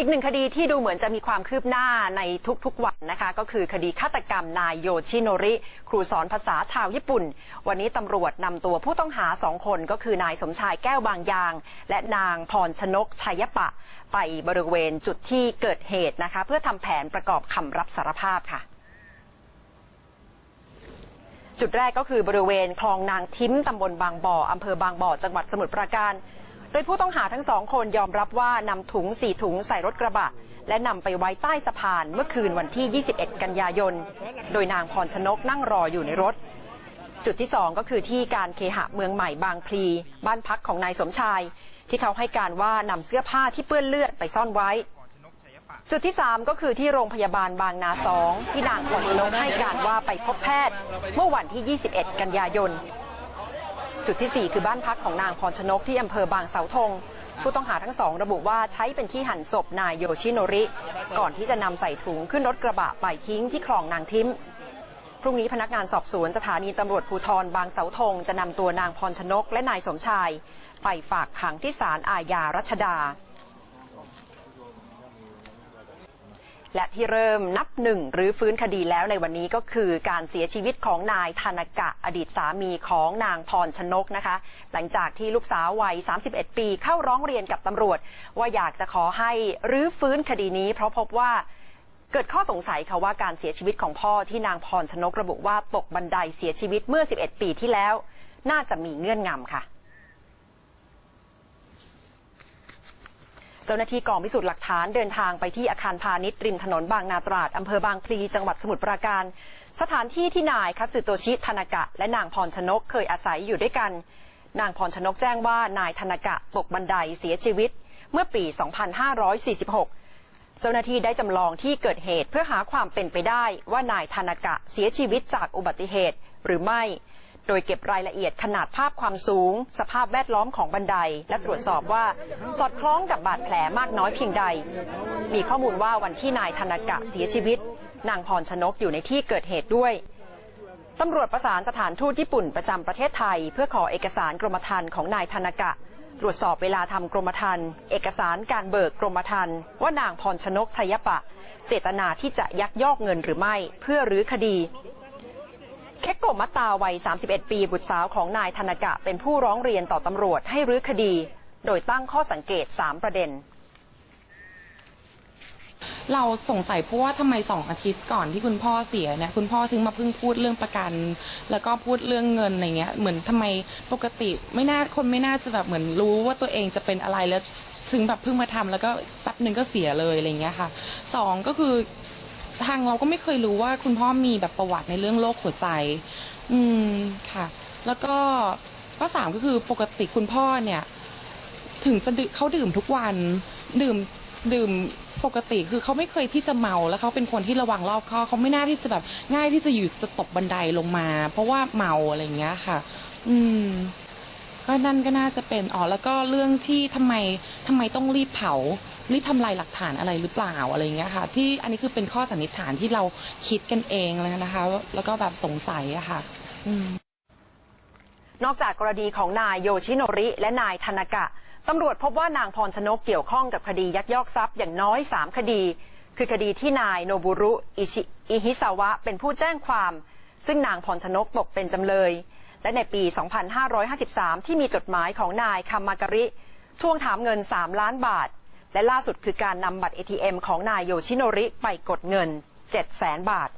อีกหนึ่งคดีที่ดูเหมือนจะมีความคืบหน้าในทุกๆวันนะคะ ก็คือคดีฆาตกรรมนายโยชิโนริ ครูสอนภาษาชาวญี่ปุ่น วันนี้ตำรวจนำตัวผู้ต้องหาสองคนก็คือนายสมชายแก้วบางยาง และนางพรชนกชัยปะ ไปบริเวณจุดที่เกิดเหตุนะคะ เพื่อทำแผนประกอบคำรับสารภาพค่ะจุดแรกก็คือบริเวณคลองนางทิมตำบลบางบ่ออำเภอบางบ่อ จังหวัดสมุทรปราการ โดยผู้ต้องหาทั้งสองคนยอมรับว่านำถุงสี่ถุงใส่รถกระบะ และนำไปไว้ใต้สะพานเมื่อคืนวันที่ 21 กันยายน โดยนางพรชนกนั่งรออยู่ในรถ จุดที่สองก็คือที่การเคหะเมืองใหม่บางพลี บ้านพักของนายสมชาย ที่เขาให้การว่านำเสื้อผ้าที่เปื้อนเลือดไปซ่อนไว้ จุดที่3ก็คือที่โรงพยาบาลบางนาสองที่นางพรชนกให้การว่าไปพบแพทย์ เมื่อวันที่ 21 กันยายน จุดที่ 4 คือบ้านพักของนางพรชนกที่อำเภอบางเสาธง ผู้ต้องหาทั้งสองระบุว่าใช้เป็นที่หั่นศพนายโยชิโนริ ก่อนที่จะนำใส่ถุงขึ้นรถกระบะไปทิ้งที่คลองนางทิมพรุ่งนี้พนักงานสอบสวนสถานีตำรวจภูธรบางเสาธงจะนำตัวนางพรชนกและนายสมชาย ไปฝากขังที่ศาลอาญารัชดา และที่เริ่มนับหนึ่งหรือฟื้นคดีแล้วในวันนี้ก็คือการเสียชีวิตของนายธนกะอดีตสามีของนางพรชนกนะคะ หลังจากที่ลูกสาววัย 31 ปีเข้าร้องเรียนกับตำรวจ ว่าอยากจะขอให้รื้อฟื้นคดีนี้ เพราะพบว่าเกิดข้อสงสัยค่ะว่าการเสียชีวิตของพ่อที่นางพรชนกระบุว่าตกบันไดเสียชีวิตเมื่อ 11 ปีที่แล้ว น่าจะมีเงื่อนงำค่ะ เจ้าหน้าที่กองพิสูจน์หลักฐานเดินทางไปที่อาคารพาณิชย์ริมถนนบางนาตราดอำเภอบางพลีจังหวัดสมุทรปราการ สถานที่ที่นายคัตสึโตชิธนากะ และนางพรชนกเคยอาศัยอยู่ด้วยกัน นางพรชนกแจ้งว่านายธนากะตกบันไดเสียชีวิต เมื่อปี 2546เจ้าหน้าที่ได้จำลองที่เกิดเหตุเพื่อหาความเป็นไปได้ว่านายธนากะเสียชีวิตจากอุบัติเหตุ หรือไม่ โดยเก็บรายละเอียดขนาดภาพความสูง สภาพแวดล้อมของบันได และตรวจสอบว่าสอดคล้องกับบาดแผลมากน้อยเพียงใด มีข้อมูลว่าวันที่นายธนกะเสียชีวิต นางพรชนกอยู่ในที่เกิดเหตุด้วยตำรวจประสานสถานทูตญี่ปุ่นประจำประเทศไทย เพื่อขอเอกสารกรมธรรม์ของนายธนกะ ตรวจสอบเวลาทำกรมธรรม์เอกสารการเบิกกรมธรรม์ว่านางพรชนกชัยปะ เจตนาที่จะยักยอกเงินหรือไม่ เพื่อรื้อคดี เคโกมัตตาวัย 31 ปีบุตรสาวของนายธนกะ เป็นผู้ร้องเรียนต่อตำรวจให้รื้อคดี โดยตั้งข้อสังเกต 3 ประเด็น เราสงสัยเพราะว่าทำไมสองอาทิตย์ก่อนที่คุณพ่อเสียเนี่ยคุณพ่อถึงมาเพิ่งพูดเรื่องประกัน แล้วก็พูดเรื่องเงินอะไรเงี้ยเหมือนทำไมปกติไม่น่าคนไม่น่าจะแบบเหมือนรู้ว่าตัวเองจะเป็นอะไรแล้วถึงแบบเพิ่งมาทำแล้วก็แป๊บหนึ่งก็เสียเลยอะไรเงี้ยค่ะสองก็คือ ทางเราก็ไม่เคยรู้ว่าคุณพ่อมีแบบประวัติในเรื่องโรคหัวใจ อืมค่ะ แล้วก็ข้อสามก็คือปกติคุณพ่อเนี่ย ถึงจะดื่มเขาดื่มทุกวัน ดื่มดื่มปกติคือเขาไม่เคยที่จะเมาแล้วเขาเป็นคนที่ระวังรอบคอบเขาไม่น่าที่จะแบบง่ายที่จะอยู่จะตกบันไดลงมา เพราะว่าเมาอะไรอย่างเงี้ยค่ะ อืม ก็นั่นก็น่าจะเป็นอ๋อแล้วก็เรื่องที่ทำไมทำไมต้องรีบเผา รีบทำลายหลักฐานอะไรหรือเปล่าอะไรอย่างเงี้ยค่ะ ที่อันนี้คือเป็นข้อสันนิษฐานที่เราคิดกันเองเลยนะคะ แล้วก็แบบสงสัยอะค่ะนอกจากกรณีของนายโยชิโนริ และนายธนากะตำรวจพบว่านางพรชนกเกี่ยวข้องกับคดียักยอกทรัพย์อย่างน้อย 3 คดี คือคดีที่นายโนบุรุอิชิอิฮิซาวะ เป็นผู้แจ้งความ ซึ่งนางพรชนกตกเป็นจำเลย และในปี 2553 ที่มีจดหมายของนายคามาการิ ทวงถามเงิน 3 ล้านบาท และล่าสุดคือการนำบัตร ATM ของนายโยชิโนริไปกดเงิน 7 0 0 0 0 0 บาท